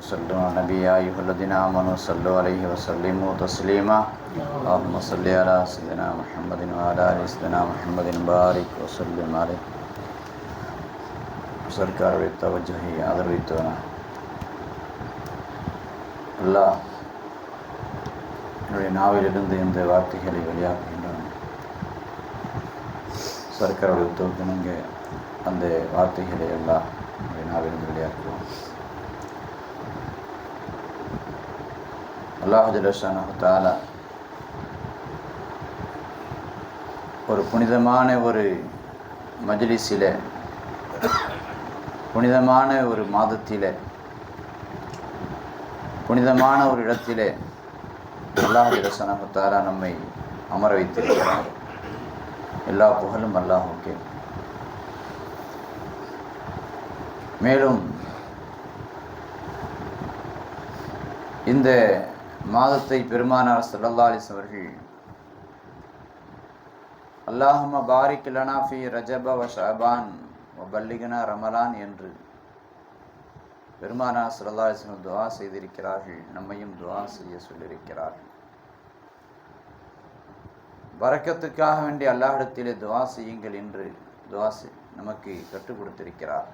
وصلوا على النبي يا أيها الذين آمنوا صلوا عليه وسلموا تسليما اللهم صل على سيدنا محمد وعلى آل سيدنا محمد بارك وسلم عليه ಸರ್ಕಾರವೇ ತವಜ್ಜಹಿ ಆದರವಿತ್ತವನ அல்லாஹ் என்னுடைய நாவிலிருந்து இந்த வார்த்தைகளை வெளியாக்குகின்றன சர்க்காருடைய உத்தரவுக்கிணங்க அந்த வார்த்தைகளை எல்லாம் என்னுடைய நாவிலிருந்து வெளியாக்குவோம் அல்லாஹ் ஒரு புனிதமான ஒரு மஜ்லிஸில் புனிதமான ஒரு மாதத்தில் புனிதமான ஒரு இடத்திலே அல்லாஹ் நம்மை அமர வைத்திருக்கிறார். எல்லா புகழும் அல்லாஹுக்கே. மேலும் இந்த மாதத்தை பெருமானார் சல்லல்லா அலிஸ் அவர்கள் அல்லாஹம பாரிக் லனாஃபி ரஜப வ ஷபான் வ பல்லிகனா ரமலான் என்று பெருமானா சல்லாஹம் துவா செய்திருக்கிறார்கள். நம்மையும் துவா செய்ய சொல்லியிருக்கிறார்கள். வரக்கத்துக்காக வேண்டி அல்லாஹிடத்திலே துவா செய்யுங்கள் என்று துவா நமக்கு கற்றுக் கொடுத்திருக்கிறார்.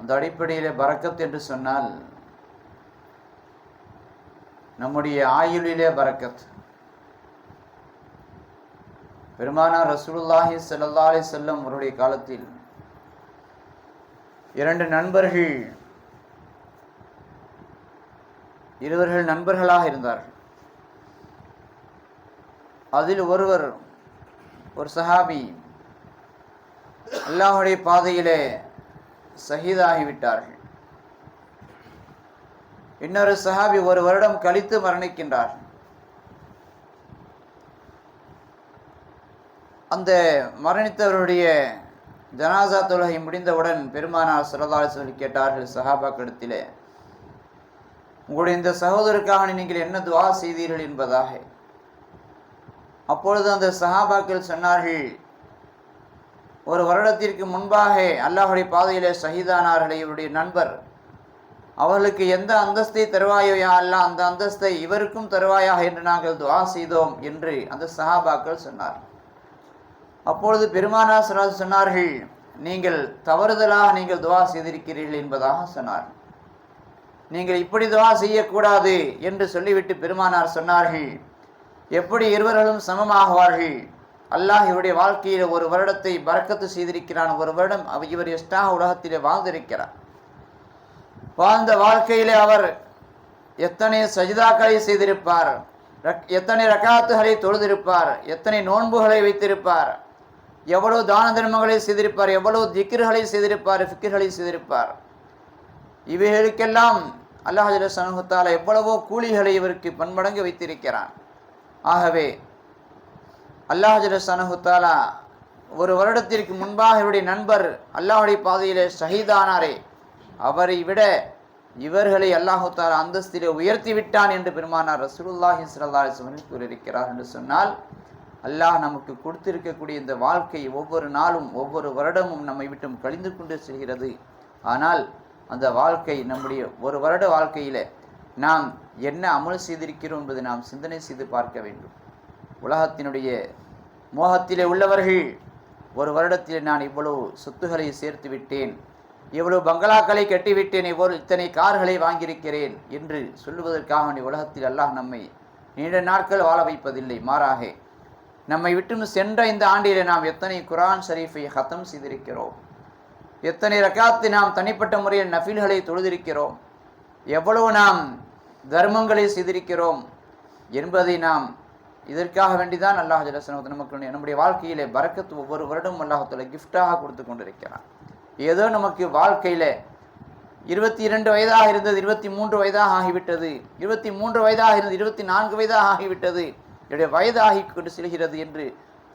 அந்த அடிப்படையிலே பறக்கத் என்று சொன்னால் நம்முடைய ஆயுளிலே பறக்கத் பெருமானா ரசூலுல்லாஹி சல்லா அலி செல்லம் அவருடைய காலத்தில் இரண்டு நண்பர்கள் இருவர்கள் நண்பர்களாக இருந்தார்கள். அதில் ஒருவர் ஒரு சஹாபி அல்லாஹுடைய பாதையிலே சகிதாகிவிட்டார்கள் இன்னொரு சஹாபி ஒரு வருடம் கழித்து மரணிக்கின்றார். அந்த மரணித்தவருடைய ஜனாசா தொழுகை முடிந்தவுடன் பெருமானார் சுரதால் சொல்லி கேட்டார்கள் சஹாபாக்கிடத்திலே உங்களுடைய இந்த சகோதரருக்காக நீங்கள் என்ன துவா செய்தீர்கள் என்பதாக? அப்பொழுது அந்த சஹாபாக்கள் சொன்னார்கள் ஒரு வருடத்திற்கு முன்பாக அல்லாஹுடைய பாதையிலே சகிதானார்கள் இவருடைய நண்பர் அவர்களுக்கு எந்த அந்தஸ்தை தருவாயோ யா அல்லா அந்த அந்தஸ்தை இவருக்கும் தருவாயாக என்று நாங்கள் துவா செய்தோம் என்று அந்த சஹாபாக்கள் சொன்னார். அப்பொழுது பெருமானா சொன்னார்கள் நீங்கள் தவறுதலாக நீங்கள் துவா செய்திருக்கிறீர்கள் என்பதாக சொன்னார். நீங்கள் இப்படி துவா செய்யக்கூடாது என்று சொல்லிவிட்டு பெருமானார் சொன்னார்கள். எப்படி இருவர்களும் சமமாகுவார்கள்? அல்லாஹ் இவருடைய வாழ்க்கையில் ஒரு வருடத்தை பறக்கத்து செய்திருக்கிறான். ஒரு வருடம் இவர் எஸ்டாக உலகத்திலே வாழ்ந்திருக்கிறார். வாழ்ந்த வாழ்க்கையிலே அவர் எத்தனை சஜிதாக்களை செய்திருப்பார். எத்தனை ரகாத்துகளை தொழுதிருப்பார். எத்தனை நோன்புகளை வைத்திருப்பார். எவ்வளவு தான தர்மங்களை செய்திருப்பார். எவ்வளவு திக்கிர்களை செய்திருப்பார். ஃபிக்கிர்களை செய்திருப்பார். இவைகளுக்கெல்லாம் அல்லாஹல சமூகத்தால் எவ்வளவோ கூலிகளை இவருக்கு பன்மடங்கு வைத்திருக்கிறான். ஆகவே அல்லாஹல சனகுத்தாலா ஒரு வருடத்திற்கு முன்பாக இவருடைய நண்பர் அல்லாஹுடைய பாதையிலே ஷஹீதானாரே அவரை விட இவர்களை அல்லாஹு அந்தஸ்திலே உயர்த்தி விட்டான் என்று பெருமானார் ரசூலுல்லாஹி ஸல்லல்லாஹு கூறியிருக்கிறார் என்று சொன்னால் அல்லாஹ் நமக்கு கொடுத்திருக்கக்கூடிய இந்த வாழ்க்கை ஒவ்வொரு நாளும் ஒவ்வொரு வருடமும் நம்மை விட்டும் கழிந்து கொண்டு செல்கிறது. ஆனால் அந்த வாழ்க்கை நம்முடைய ஒரு வருட வாழ்க்கையில் நாம் என்ன அமல் செய்திருக்கிறோம் என்பதை நாம் சிந்தனை செய்து பார்க்க வேண்டும். உலகத்தினுடைய மோகத்திலே உள்ளவர்கள் ஒரு வருடத்தில் நான் இவ்வளவு சொத்துக்களை சேர்த்து விட்டேன். இவ்வளவு பங்களாக்களை கட்டிவிட்டேன் இவ்வளவு இத்தனை கார்களை வாங்கியிருக்கிறேன் என்று சொல்லுவதற்காக உலகத்தில் அல்லாஹ் நம்மை நீண்ட நாட்கள் வாழ வைப்பதில்லை மாறாக நம்மை விட்டு சென்ற இந்த ஆண்டிலே நாம் எத்தனை குரான் ஷரீஃபை ஹத்தம் செய்திருக்கிறோம்? எத்தனை ரக்காத்து நாம் தனிப்பட்ட முறையில் நஃபில்களை தொழுதிருக்கிறோம்? எவ்வளவு நாம் தர்மங்களை செய்திருக்கிறோம் என்பதை நாம் இதற்காக வேண்டிதான் அல்லாஹ் ஜலசனத்து நமக்கு நம்முடைய வாழ்க்கையிலே பறக்கத்து ஒவ்வொரு வருடமும் அல்லாஹத்துல கிஃப்டாக கொடுத்து கொண்டிருக்கிறான். ஏதோ நமக்கு வாழ்க்கையில் இருபத்தி இரண்டு வயதாக இருந்தது இருபத்தி மூன்று வயதாக ஆகிவிட்டது. இருபத்தி மூன்று வயதாக இருந்தது இருபத்தி நான்கு வயதாக ஆகிவிட்டது. என்னுடைய வயதாகி கொண்டு செல்கிறது என்று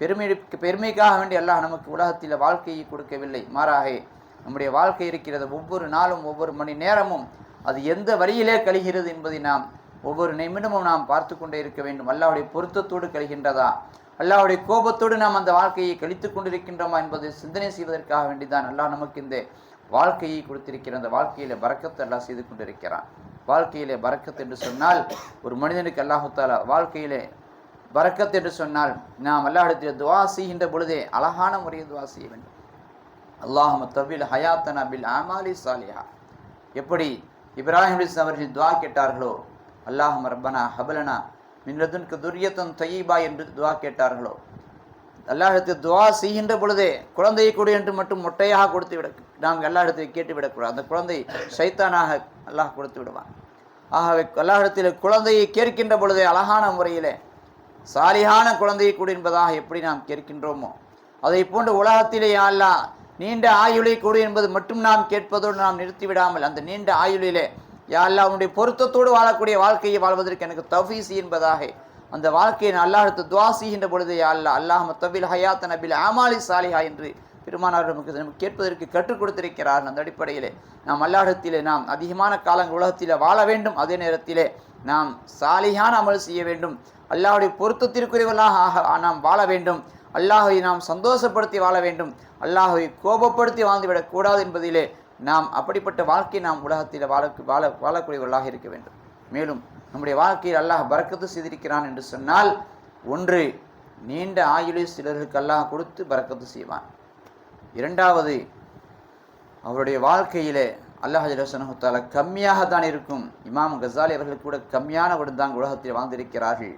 பெருமை பெருமைக்காக வேண்டி அல்லாஹ் நமக்கு உலகத்தில் வாழ்க்கையை கொடுக்கவில்லை. மாறாக நம்முடைய வாழ்க்கை இருக்கிறது ஒவ்வொரு நாளும் ஒவ்வொரு மணி நேரமும் அது எந்த வழியிலே கழிகிறது என்பதை நாம் ஒவ்வொரு நிமிடமும் நாம் பார்த்து கொண்டே இருக்க வேண்டும். அல்லாவுடைய பொருத்தத்தோடு கழிகின்றதா? அல்லாவுடைய கோபத்தோடு நாம் அந்த வாழ்க்கையை கழித்து கொண்டிருக்கின்றோமா என்பதை சிந்தனை செய்வதற்காக வேண்டிதான் அல்லாஹ் நமக்கு இந்த வாழ்க்கையை கொடுத்திருக்கிற அந்த வாழ்க்கையில பறக்கத்தை அல்லாஹ் செய்து கொண்டிருக்கிறான். வாழ்க்கையிலே பறக்கத் என்று சொன்னால் ஒரு மனிதனுக்கு அல்லாஹால வாழ்க்கையிலே பறக்கத் என்று சொன்னால் நாம் அல்லாஹிடத்தில் துவா செய்கின்ற பொழுதே அழகான முறையில் துவா செய்ய வேண்டும். அல்லாஹும தவில் ஹயாத்தனா பில் அமாலி சாலியா எப்படி இப்ராஹிம் அவர்கள் துவா கேட்டார்களோ அல்லாஹம் ரப்பனா ஹபலனா மின்னதுன்கு துரியத்தன் தொய்பா என்று துவா கேட்டார்களோ? அல்லாஹிடத்தில் துவா செய்கின்ற பொழுதே குழந்தையை கொடு என்று மட்டும் மொட்டையாக கொடுத்து விட நாம் அல்லாஹிடத்தில் கேட்டு விடக்கூடாது. அந்த குழந்தை சைத்தானாக அல்லாஹ் கொடுத்து விடுவான். ஆகவே அல்லாஹிடத்தில் குழந்தையை கேட்கின்ற பொழுதே அழகான முறையிலே சாலியான குழந்தையை கொடு என்பதாக எப்படி நாம் கேட்கின்றோமோ அதை போன்று உலகத்திலே அல்லா அல்லாஹ் நீண்ட ஆயுளை கொடு என்பது மட்டும் நாம் கேட்பதோடு நாம் நிறுத்திவிடாமல் அந்த நீண்ட ஆயுளிலே யா அல்லாஹ் உன்னுடைய பொருத்தத்தோடு வாழக்கூடிய வாழ்க்கையை வாழ்வதற்கு எனக்கு தஃபீஸ் என்பதாக. அந்த வாழ்க்கையை நான் அல்லாஹ்விடத்து துவா செய்கின்ற பொழுது யா அல்லாஹ் அல்லாஹ் மத்தபில் ஹயாத் நபில் ஆமாலி சாலிஹா என்று பெருமானார் நமக்கு நமக்கு கேட்பதற்கு கற்றுக் கொடுத்திருக்கிறார். அந்த அடிப்படையிலே நாம் அல்லாஹத்திலே நாம் அதிகமான காலங்கள் உலகத்தில் வாழ வேண்டும். அதே நேரத்திலே நாம் சாலிகான அமல் செய்ய வேண்டும். அல்லாஹுடைய பொருத்தத்திற்குரியவர்களாக ஆக நாம் வாழ வேண்டும். அல்லாஹை நாம் சந்தோஷப்படுத்தி வாழ வேண்டும். அல்லாஹை கோபப்படுத்தி வாழ்ந்துவிடக்கூடாது என்பதிலே நாம் அப்படிப்பட்ட வாழ்க்கை நாம் உலகத்தில் வாழ வாழ வாழக்கூடியவர்களாக இருக்க வேண்டும். மேலும் நம்முடைய வாழ்க்கையில் அல்லாஹ் பறக்கத்து செய்திருக்கிறான் என்று சொன்னால் ஒன்று நீண்ட ஆயுளை சிலருக்கு அல்லாஹ் கொடுத்து பறக்கத்து செய்வான். இரண்டாவது அவருடைய வாழ்க்கையில் அல்லாஹ் ஜலசனஹத்தால கம்மியாக தான் இருக்கும். இமாம் கசாலி அவர்கள் கூட கம்மியான தான் உலகத்தில் வாழ்ந்திருக்கிறார்கள்.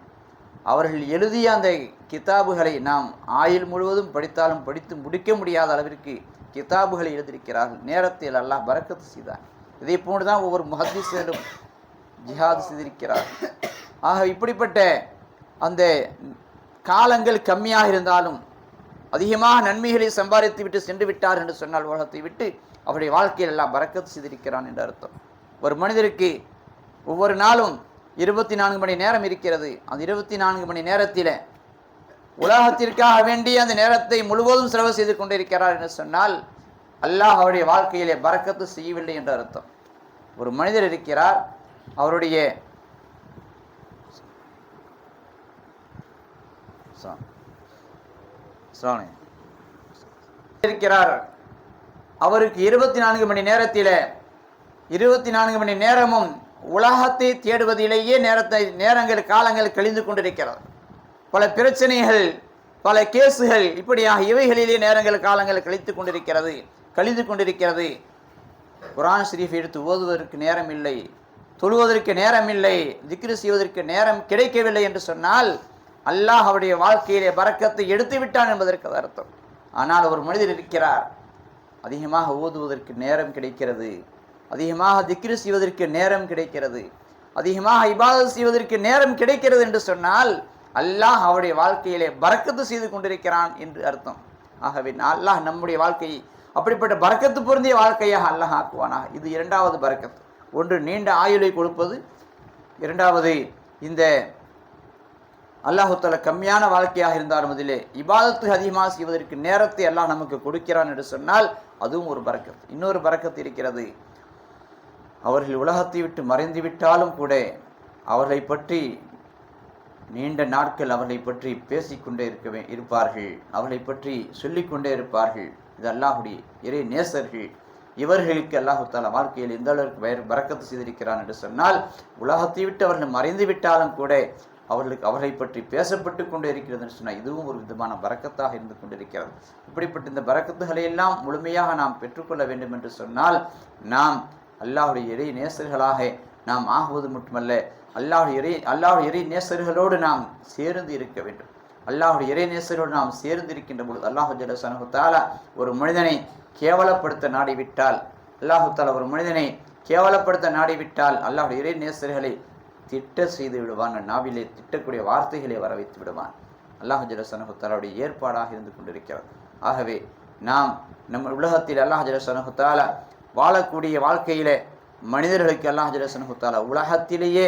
அவர்கள் எழுதிய அந்த கிதாபுகளை நாம் ஆயுள் முழுவதும் படித்தாலும் படித்து முடிக்க முடியாத அளவிற்கு கிதாபுகளை எழுதியிருக்கிறார்கள். நேரத்தில் அல்லாஹ் பறக்கத்து செய்தார். இதை போன்று தான் ஒவ்வொரு முஹத்திஸரும் ஜிஹாது செய்திருக்கிறார். ஆக இப்படிப்பட்ட அந்த காலங்கள் கம்மியாக இருந்தாலும் அதிகமாக நன்மைகளை சம்பாதித்து விட்டு சென்று விட்டார் என்று சொன்னால் உலகத்தை விட்டு அவருடைய வாழ்க்கையில் எல்லாம் பறக்கத்து செய்திருக்கிறான் என்று அர்த்தம். ஒரு மனிதருக்கு ஒவ்வொரு நாளும் இருபத்தி நான்கு மணி நேரம் இருக்கிறது. அந்த இருபத்தி நான்கு மணி நேரத்தில் உலகத்திற்காக வேண்டி அந்த நேரத்தை முழுவதும் செலவு செய்து கொண்டிருக்கிறார் என்று சொன்னால் அல்லாஹ் அவருடைய வாழ்க்கையிலே பறக்கத்து செய்யவில்லை என்று அர்த்தம். ஒரு மனிதர் இருக்கிறார் அவருடைய இருக்கிறார். அவருக்கு இருபத்தி நான்கு மணி நேரத்தில் இருபத்தி நான்கு மணி நேரமும் உலகத்தை தேடுவதிலேயே நேரத்தை நேரங்கள் காலங்கள் கழிந்து கொண்டிருக்கிறது. பல பிரச்சனைகள் பல கேசுகள் இப்படியாக இவைகளிலே நேரங்கள் காலங்கள் கழித்து கொண்டிருக்கிறது கழிந்து கொண்டிருக்கிறது. குரான் ஷரீஃப் எடுத்து ஓதுவதற்கு நேரம் இல்லை. தொழுவதற்கு நேரம் இல்லை. திக்ரு செய்வதற்கு நேரம் கிடைக்கவில்லை என்று சொன்னால் அல்லாஹ் அவருடைய வாழ்க்கையிலே பறக்கத்தை எடுத்து விட்டான் என்பதற்கு அது அர்த்தம். ஆனால் ஒரு மனிதர் இருக்கிறார். அதிகமாக ஓதுவதற்கு நேரம் கிடைக்கிறது. அதிகமாக திக்ரு செய்வதற்கு நேரம் கிடைக்கிறது. அதிகமாக இபாதம் செய்வதற்கு நேரம் கிடைக்கிறது என்று சொன்னால் அல்லாஹ் அவருடைய வாழ்க்கையிலே பறக்கத்து செய்து கொண்டிருக்கிறான் என்று அர்த்தம். ஆகவே அல்லாஹ் நம்முடைய வாழ்க்கையை அப்படிப்பட்ட பறக்கத்து பொருந்திய வாழ்க்கையாக அல்லாஹ் ஆக்குவானாக. இது இரண்டாவது பறக்கத்து ஒன்று நீண்ட ஆயுளை கொடுப்பது. இரண்டாவது இந்த அல்லாஹுத்தால கம்மியான வாழ்க்கையாக இருந்தாலும் அதிலே இபாதத்து அதிகமாக செய்வதற்கு நேரத்தை எல்லாம் நமக்கு கொடுக்கிறான் என்று சொன்னால் அதுவும் ஒரு பறக்கத்து இன்னொரு பறக்கத்து இருக்கிறது. அவர்கள் உலகத்தை விட்டு மறைந்து விட்டாலும் கூட அவர்களை பற்றி நீண்ட நாட்கள் அவர்களை பற்றி பேசிக்கொண்டே இருக்கவே இருப்பார்கள். அவர்களை பற்றி சொல்லிக்கொண்டே இருப்பார்கள். இது அல்லாஹுடைய இறை நேசர்கள். இவர்களுக்கு அல்லாஹு தாலா வாழ்க்கையில் எந்த அளவுக்கு வயர் பறக்கத்து செய்திருக்கிறான் என்று சொன்னால் உலகத்தை விட்டு அவர்கள் மறைந்து விட்டாலும் கூட அவர்களுக்கு அவர்களை பற்றி பேசப்பட்டு கொண்டே இருக்கிறது என்று சொன்னால் இதுவும் ஒரு விதமான பறக்கத்தாக இருந்து கொண்டிருக்கிறது. இப்படிப்பட்ட இந்த பறக்கத்துகளை எல்லாம் முழுமையாக நாம் பெற்றுக்கொள்ள வேண்டும் என்று சொன்னால் நாம் அல்லாஹுடைய இறை நேசர்களாக நாம் ஆகுவது மட்டுமல்ல அல்லாஹ் இறை அல்லாஹ் இறை நேசர்களோடு நாம் சேர்ந்து இருக்க வேண்டும். அல்லாஹ் இறை நேசரோடு நாம் சேர்ந்து இருக்கின்ற பொழுது அல்லாஹு ஜலசனு தாலா ஒரு மனிதனை கேவலப்படுத்த நாடிவிட்டால் அல்லாஹு தாலா ஒரு மனிதனை கேவலப்படுத்த நாடிவிட்டால் அல்லாஹுடைய இறை நேசர்களை திட்ட செய்து விடுவான் நாவிலே திட்டக்கூடிய வார்த்தைகளை வர வைத்து விடுவான். அல்லாஹு ஜலசனு தாலாவுடைய ஏற்பாடாக இருந்து கொண்டிருக்கிறது ஆகவே நாம் நம்ம உலகத்தில் அல்லாஹ் ஜலசனு தாலா வாழக்கூடிய வாழ்க்கையிலே மனிதர்களுக்கு அல்லாஹ் ஜலசனு தாலா உலகத்திலேயே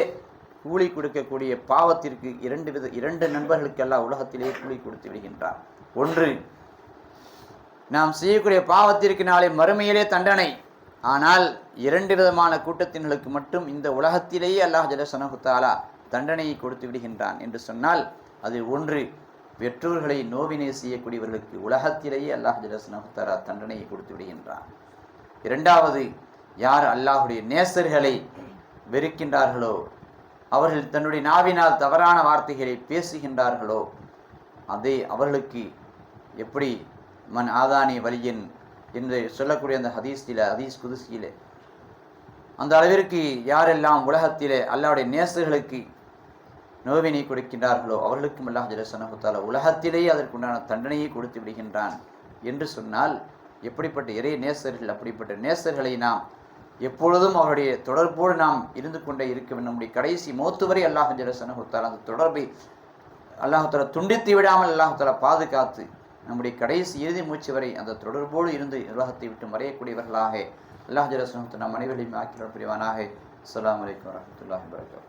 கூலி கொடுக்கக்கூடிய பாவத்திற்கு இரண்டு வித இரண்டு நண்பர்களுக்கெல்லாம் உலகத்திலேயே கூலி கொடுத்து விடுகின்றார். ஒன்று நாம் செய்யக்கூடிய பாவத்திற்கு நாளை மறுமையிலே தண்டனை. ஆனால் இரண்டு விதமான கூட்டத்தினர்களுக்கு மட்டும் இந்த உலகத்திலேயே அல்லாஹ் ஜலசனகுத்தாலா தண்டனையை கொடுத்து விடுகின்றான் என்று சொன்னால் அது ஒன்று பெற்றோர்களை நோவினை செய்யக்கூடியவர்களுக்கு உலகத்திலேயே அல்லாஹ் ஜலசனகுத்தாலா தண்டனையை கொடுத்து விடுகின்றான். இரண்டாவது யார் அல்லாஹுடைய நேசர்களை வெறுக்கின்றார்களோ அவர்கள் தன்னுடைய நாவினால் தவறான வார்த்தைகளை பேசுகின்றார்களோ அதே அவர்களுக்கு எப்படி மன் ஆதானி வலியன் என்று சொல்லக்கூடிய அந்த ஹதீஸ்தில ஹதீஸ் குதிசியிலே அந்த அளவிற்கு யாரெல்லாம் உலகத்திலே அல்லாவுடைய நேசர்களுக்கு நோவினை கொடுக்கின்றார்களோ அவர்களுக்கும் அல்லாஹ் ஜலசனகுத்தால உலகத்திலேயே அதற்குண்டான தண்டனையை கொடுத்து விடுகின்றான் என்று சொன்னால் எப்படிப்பட்ட இறை நேசர்கள் அப்படிப்பட்ட நேசர்களை நாம் எப்பொழுதும் அவருடைய தொடர்போடு நாம் இருந்து கொண்டே இருக்க நம்முடைய கடைசி மூத்து வரை அல்லாஹ் ஜலசனகுத்தால் அந்த தொடர்பை அல்லாஹால துண்டித்து விடாமல் அல்லாஹால பாதுகாத்து நம்முடைய கடைசி இறுதி மூச்சு வரை அந்த தொடர்போடு இருந்து உலகத்தை விட்டு மறையக்கூடியவர்களாக அல்லாஹ் ஜலசனத்தை நம் அனைவரையும் ஆக்கிற புரிவானாக அஸ்லாம் வலைக்கம் வரஹ்மத்துல்லாஹி வரகம்